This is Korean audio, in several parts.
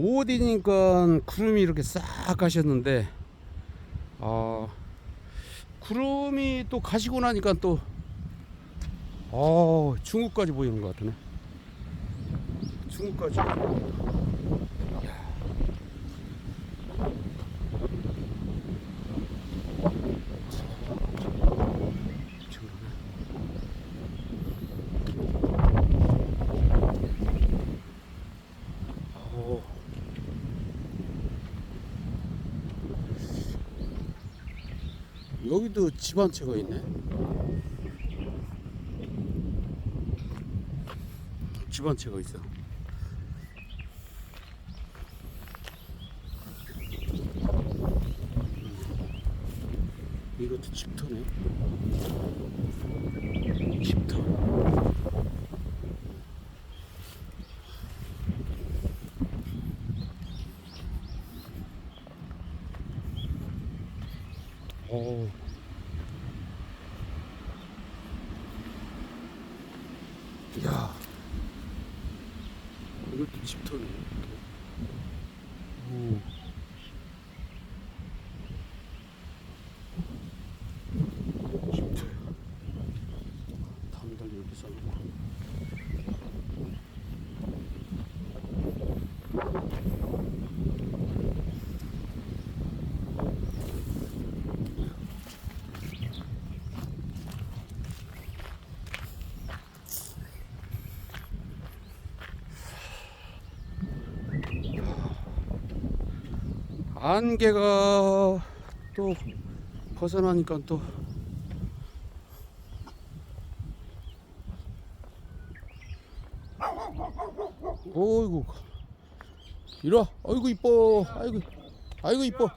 오디니까 구름이 이렇게 싹 가셨는데 아 구름이 또 가시고 나니까 또 어, 중국까지 보이는 것 같으네. 중국까지. 오. 여기도 집 한 채가 있네. 집 한 채가 있어. 이것도 집터네. 집터. 오. 야. 이것도 집터네. 오. 집터야. 담달 이렇게 써놓고. 안개가 또 벗어나니까 또 어이구. 이리 와. 아이고 이뻐. 아이고 아이고 이뻐.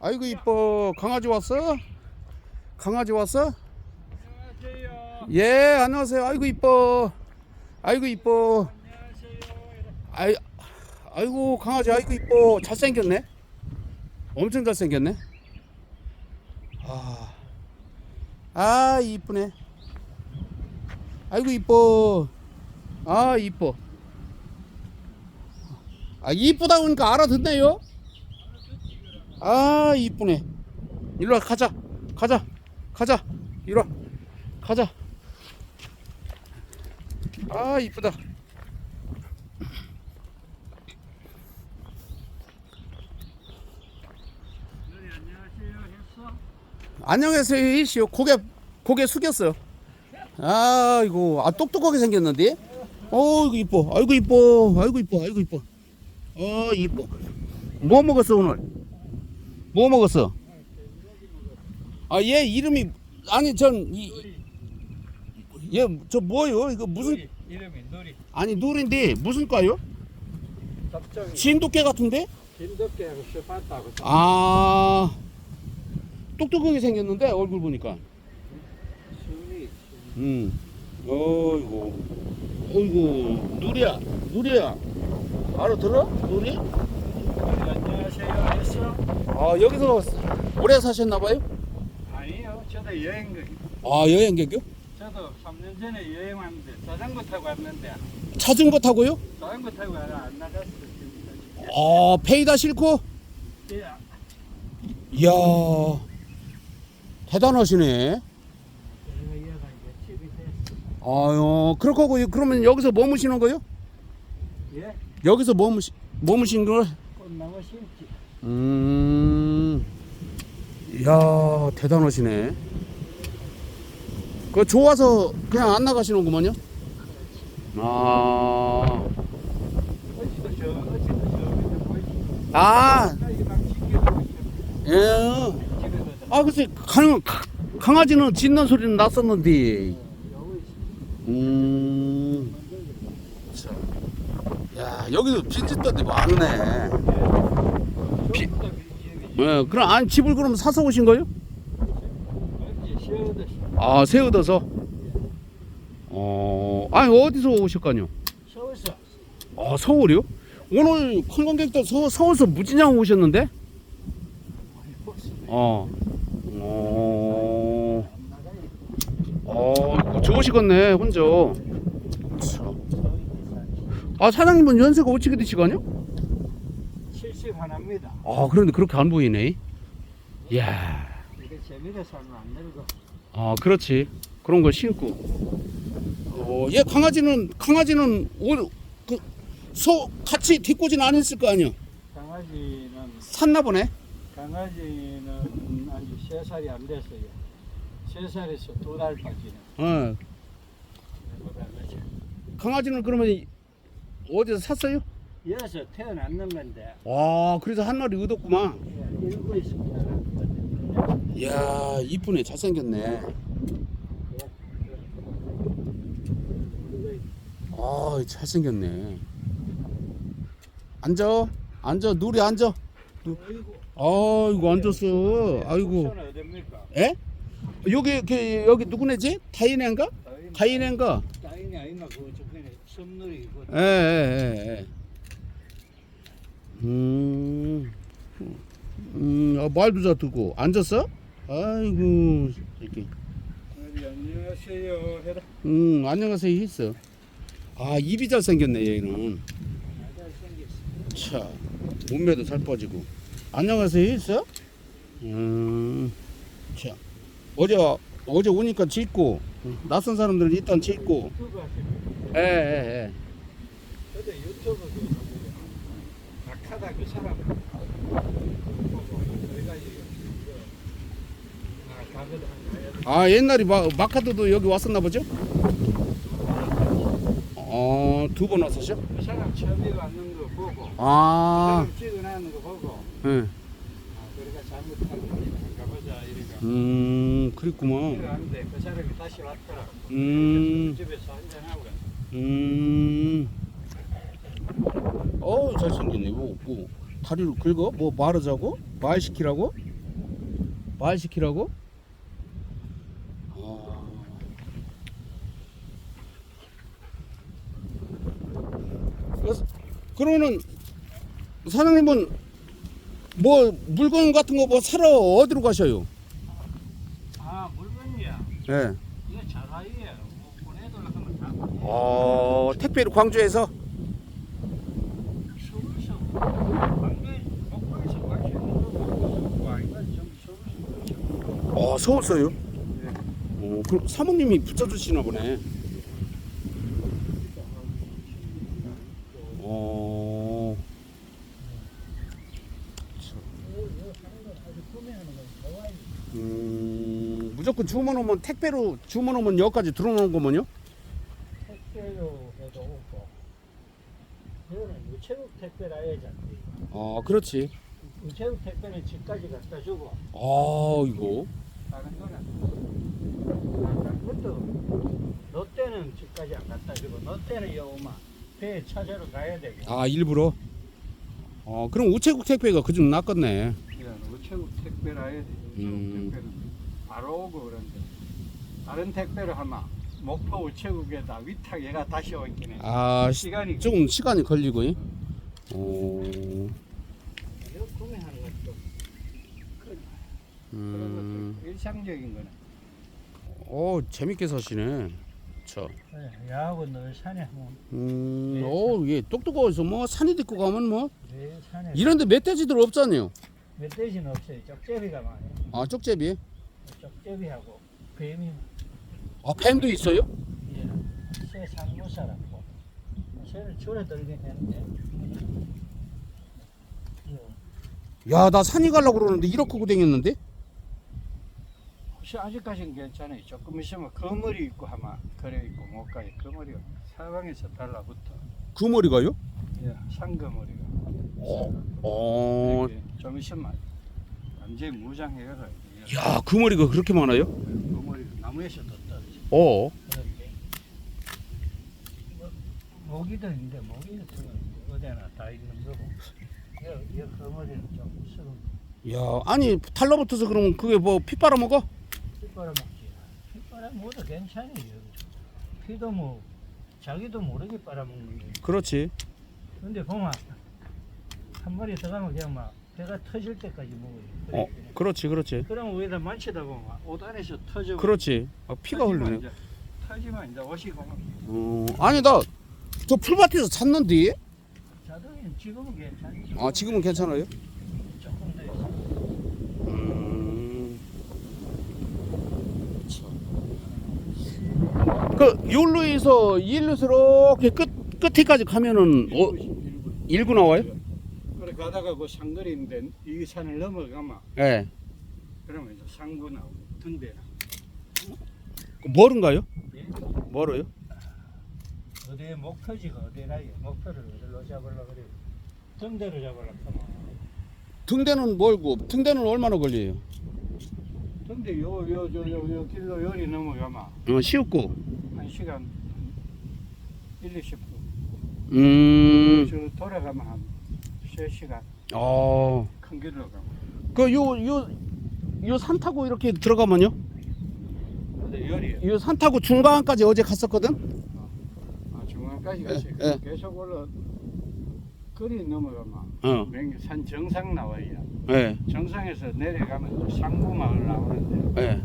아이고 이뻐. 강아지 왔어? 강아지 왔어? 예 안녕하세요. 아이고 이뻐. 아이고 이뻐. 아이 아이고 강아지 아이고 이뻐. 잘생겼네 엄청 잘생겼네. 아, 아 이쁘네. 아이고 이뻐. 아 이뻐. 아 이쁘다 보니까 알아듣네요. 아 이쁘네. 일로 와 가자. 가자. 가자. 일로 와. 가자. 아 이쁘다 안녕하세요 이씨요. 고개 고개 숙였어요. 아이고 아 똑똑하게 생겼는데? 어이구 이뻐. 아이고 이뻐. 아이고 이뻐. 아이고 이뻐. 어 이뻐. 뭐 먹었어 오늘? 뭐 먹었어? 아 얘 이름이 아니 전이얘저 뭐요? 이거 무슨 이름이 누리 아니 누린데 무슨 과요? 진돗개 같은데? 스파타고. 아 똑똑하게 생겼는데 얼굴 보니까 음. 어이구. 어이구. 누리야. 누리야. 알아들어? 누리? 안녕하세요 했어? 아, 여기서 오래 사셨나 봐요? 아니요 저도 여행 가 아, 여행 객요? 저도 3년 전에 여행 왔는데 자전거 타고 왔는데 자전거 타고요? 자전거 타고 안 나갔어 지금까지 아, 페이다 싫고? 예, 이야. 대단하시네. 아유, 그럴 거고, 그러면 여기서 머무시는 거요? 예? 여기서 머무시, 머무신 거? 꽃나무 심지 음. 이야, 대단하시네. 그 좋아서 그냥 안 나가시는구먼요? 아. 아, 예. 아, 글쎄, 강, 강아지는 짖는 소리는 났었는데. 음. 자. 야, 여기도 빈집들이 많네. 비- 예, 그럼, 아니, 집을 그럼 사서 오신 쉬어도 아, 새 얻어서? 어, 아니, 어디서 오셨까요? 서울서 아, 서울이요? 오늘 관광객들 서, 서울서 무진장 오셨는데? 어. 어. 어, 좋으시겠네, 혼자. 참. 아, 사장님은 연세가 어떻게 되시거든요? 일찍 하나입니다. 아 그런데 그렇게 안 보이네. 이야. 이게 재미로 살면 안 늙어. 아 그렇지. 그런 거 신고. 어, 얘 강아지는 강아지는 그소 같이 뒷꽂이는 안 했을 거 아니야. 강아지는 샀나 보네. 강아지는 아직 세 살이 안 됐어요. 세 살에서 두달 빠지네. 어. 강아지는 그러면 어디서 샀어요? 여기서 태어났는 건데 와 그래서 한 마리 얻었구만. 예, 일부에서 태어났거든요. 이야 이쁘네 잘생겼네. 아 잘생겼네. 앉아 앉아 누리 앉아. 어이구. 아이고 앉았어. 아이고. 손은 어딥니까? 에? 여기 그 여기 누구네지? 다이네인가? 가이네인가? 다인이 아니마 그 저편에 섬놀이 이거 예, 예, 예. 음, 음, 아, 말도 잘 듣고 앉았어? 아이고, 이렇게. 어디 안녕하세요 해라 음, 안녕하세요 했어. 아, 입이 잘 생겼네 얘는. 잘생겼어 차, 몸매도 잘 빠지고. 안녕하세요 했어? 음, 자, 어제 어제 오니까 짖고 낯선 사람들은 일단. 유튜브 하시는 예, 예, 예. 저도 유튜브도 낙하다 그 사람 그래가지고 이거 아 가거든 아 옛날에 마, 마카도도 여기 왔었나 보죠? 어, 두 번 왔었죠? 그 사람 처음에 왔는 거 보고 그 아, 사람 찍어놨는 거 보고 예. 아 그러니까 잘못한 거 한가 보자 이래가 음, 그랬구만. 그 사람이 다시 왔더라 음, 집에서 한잔하고 음. 어우, 잘생겼네. 뭐, 뭐, 다리를 긁어? 뭐, 말하자고? 말 시키라고? 말 시키라고? 아. 그래서, 그러면은, 사장님은, 뭐, 물건 같은 거 뭐 사러 어디로 가셔요? 예. 이거 자라이야 뭐 보내달라고 하면 다 보내 어, 택배로 광주에서? 서울서 광주에 목포에서 갈수 있는 거고 아니면 좀 서울서 어, 서울 써요? 어, 그럼 사모님이 붙여주시나 보네. 어, 음, 무조건 주문 오면 택배로 주문 오면 여기까지 들어오는 거면요? 택배로 해도 오고 이거는 우체국 택배라 해야지 아, 그렇지. 우체국 택배는 집까지 갖다 주고 아, 이거. 다른 거는 다른 것도 너 때는 집까지 안 갖다 주고 너 때는 여오마 배 찾아러 가야 되고 아, 일부러? 어, 그럼 우체국 택배가 그좀 낫겠네. 이건 우체국 택배라 해야 돼 우체국 음. 택배는 바로 오고 그런데 다른 택배를 하면 목포 우체국에다 위탁 얘가 다시 오긴 해 아, 시, 시간이 조금 시간이 걸리고. 이? 어, 이거 구매하는 것도 그런 음, 것도 일상적인 거네 어, 재밌게 사시네. 저. 그래, 야하고 늘 산에 뭐 음, 네, 어, 예, 똑똑해서 뭐 산이 딛고 가면 뭐 늘 산에 이런데 멧돼지들 없잖아요. 멧돼지는 없어요 쪽제비가 많아요 아, 쪽제비. 쪽제비하고 뱀이 아, 뱀도 있어요? 예, 새 살았고. 새를 줄에 들긴 했는데. 예, 야, 나 산이 가려고 그러는데 이렇게 고댕했는데? 혹시 아직까지는 괜찮아요? 조금 있으면 거머리 있고 하면 그래 있고 못 가요. 거머리가 사방에서 달라붙어. 그 머리가요? 예, 산거머리가. 어, 어, 이렇게 좀 있으면 완전히 무장해가 야, 그 머리가 그렇게 많아요? 거머리가 나무에서 더 떨어져 어, 뭐, 모기도 있는데 모기는 어디나 다 있는 거고. 이, 이 거머리는 좀 썩은 야, 아니 달라붙어서 그러면 그게 뭐 피 빨아먹어? 피 빨아먹지. 피 빨아먹어도 괜찮아요 피도 뭐 자기도 모르게 빨아먹는데 그렇지. 근데 보면 한 마리 들어가면 그냥 막 배가 터질 때까지 먹어요 어, 그렇지, 그렇지. 그러면 위에다 만치다 보면 옷 안에서 터져 그렇지. 아, 피가. 이제, 터지면 이제 옷이 보면 어, 아니 나 저 풀밭에서 잤는데 자동이 지금은 괜찮지. 아 지금은 괜찮아요? 조금 더 있어. 음. 그 요로에서 일루서 이렇게 끝 끝에까지 가면은 어 일구 나와요? 그래 가다가 그 상거리인데 이 산을 넘어가면 예. 그러면 이제 상구 나오고 등대 나. 그 멀은가요? 예? 멀어요? 어디 목표지가 어디라요? 목표를 어디로 잡으려고 그래요? 등대로 잡으려고 하면 등대는 멀고 등대는 얼마나 걸려요? 근데 요요 요 요 길로 요리 넘어가면 어 쉬웠고. 한 시간 1, 20분. 음. 저 돌아가면 한 3시간 어. 큰 길로 가면. 그요요요 산 타고 이렇게 들어가면요? 근데 열이에요. 요 산 타고 중간까지 어제 갔었거든. 아, 중앙까지 예, 갔어요. 예. 계속 올라 거리 넘어가면 어. 맹- 산 정상 나와요. 예. 정상에서 내려가면 이제 상구 마을 나오는데 예.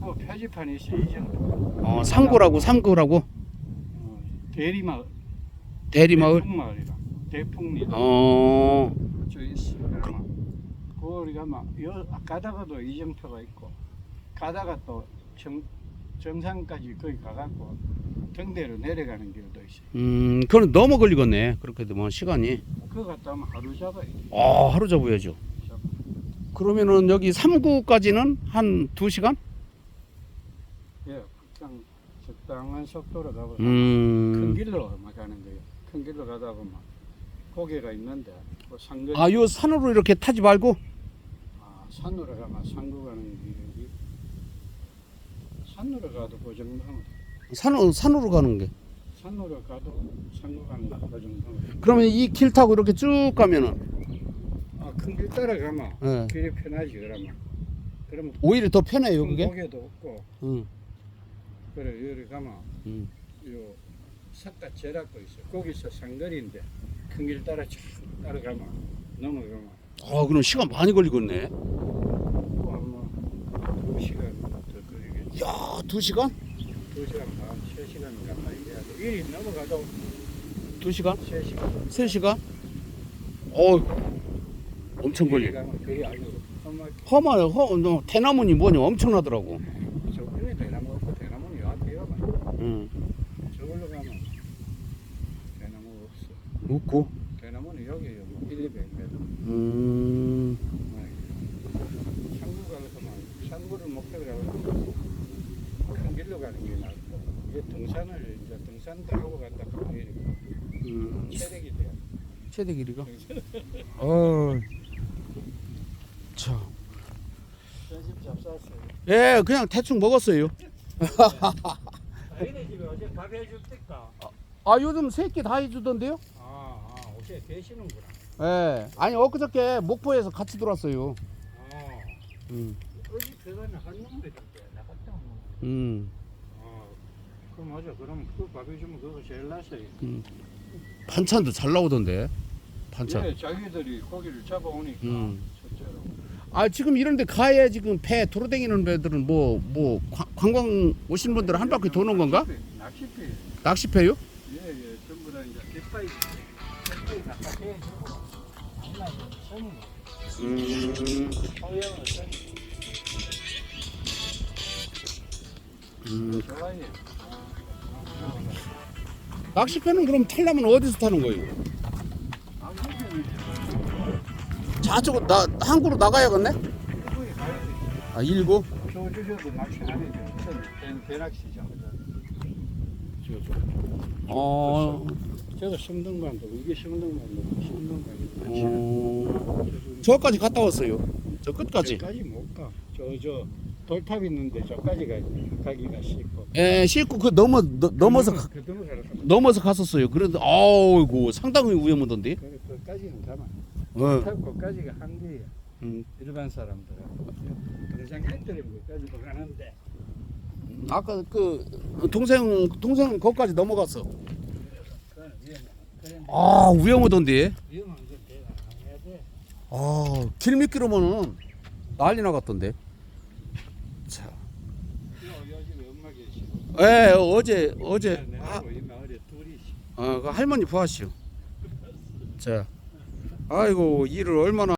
그 표지판이 있어 이 정도. 어 상구라고 상구라고 어, 대리마을. 대리마을. 대풍마을이라. 대풍리라. 어. 저 있어. 그러면 거기 가면 여 가다가도 이정표가 있고 가다가 또 정, 정상까지 거기 가갖고 등대로 내려가는 길도 있어. 음, 그건 너무 걸리겠네. 그렇게 되면 시간이. 그거 갔다 오면 하루 잡아야 돼. 아, 하루 잡아야죠. 잡아. 그러면은 여기 3구까지는 한 2시간? 예, 그냥 적당한 속도로 가고 큰 음. 길로만 가는 거예요. 큰 길로 가다 보면 고개가 있는데 그 상거리 아, 요 산으로 이렇게 타지 말고 아, 산으로 가면 상구 가는 길이 산으로 가도 그 하면 돼. 산 산으로 가는 게. 산으로 가도 상구 가는 거 그. 그러면 이 길 타고 이렇게 쭉 가면은 아, 큰 길 따라가면 예. 길이 편하지 그러면 그러면 오히려 더 편해요, 큰 그게. 고개도 없고 응. 그래 여기 가면 음. 요 삿갓 제라고 있어 거기서 상거리인데 큰 길 따라 쭉 따라가면 넘어가면 아, 그럼 시간 많이 걸리겠네. 또 아마 두 시간 더 걸리겠지 야, 2시간? 두 시간 반, 세 시간 가까이 해야 돼 일이 넘어가도 2시간? 세 시간 3시간? 어. 엄청 걸리. 가면 아니고. 허, 너 대나무니 뭐니 엄청나더라고. 저번에 대나무 없고 대나무는 요 앞에 가면 응. 저걸로 가면 대나무 없어 웃고. 대나무는 여기요 뭐 1, 200m 음. 상구 가서만 상구를 목표로 하고 큰 길로 가는 게 낫고 이게 등산을 이제 등산도 하고 간다 그러니까 음. 체력이 돼요. 최대 길이가. 어. 자. 전심 잡쌌어요. 예, 그냥 대충 먹었어요. 아이네 집에 어제 밥 해줄 때까. 아, 요즘 새끼 다 해주던데요? 아, 아, 옷에 계시는구나. 예. 아니, 엊그저께 목포에서 같이 들어왔어요. 아, 음. 어디 배가는 한 놈들이 나갔다. 음. 아, 그럼 맞아. 그럼 그 밥해주면 그거 제일 낫어요. 반찬도 잘 나오던데. 반찬. 예, 자기들이 고기를 잡아오니까 음. 실제로. 아, 지금 이런데 가야 지금 배 돌아다니는 배들은 뭐, 뭐, 관- 관광 오신 분들은 한 바퀴 도는 건가? 낚시배요? 예, 예. 음. 음. 낚시배는 그럼 타려면 어디서 타는 거예요? 저쪽으로 나 항구로 나가야겠네? 아 일구? 저주 저도 성등반도 이게 성등반도 성등반이 어 저까지 갔다 왔어요. 저 끝까지. 저까지 못 가. 저 저 돌탑 있는데 저까지 가 가기가 싫고. 예, 싣고 그 넘어 너, 넘어서 가- 그 넘어가라. 넘어서 갔었어요. 그래도 아우고 상당히 위험하던데. 그 그까지는 가만. 어. 돌탑 거까지가 한계야. 음. 일반 사람들은 등산 객들이 거기까지도 가는데. 아까 그 동생 동생 거기까지 넘어갔어. 아 위험하던데. 위험한 건 내가 안 해야 돼. 아 길 미끼로면은 난리 나갔던데. 자. 예 어제 어제 아, 어, 그 할머니 부하시오. 자, 아이고 일을 얼마나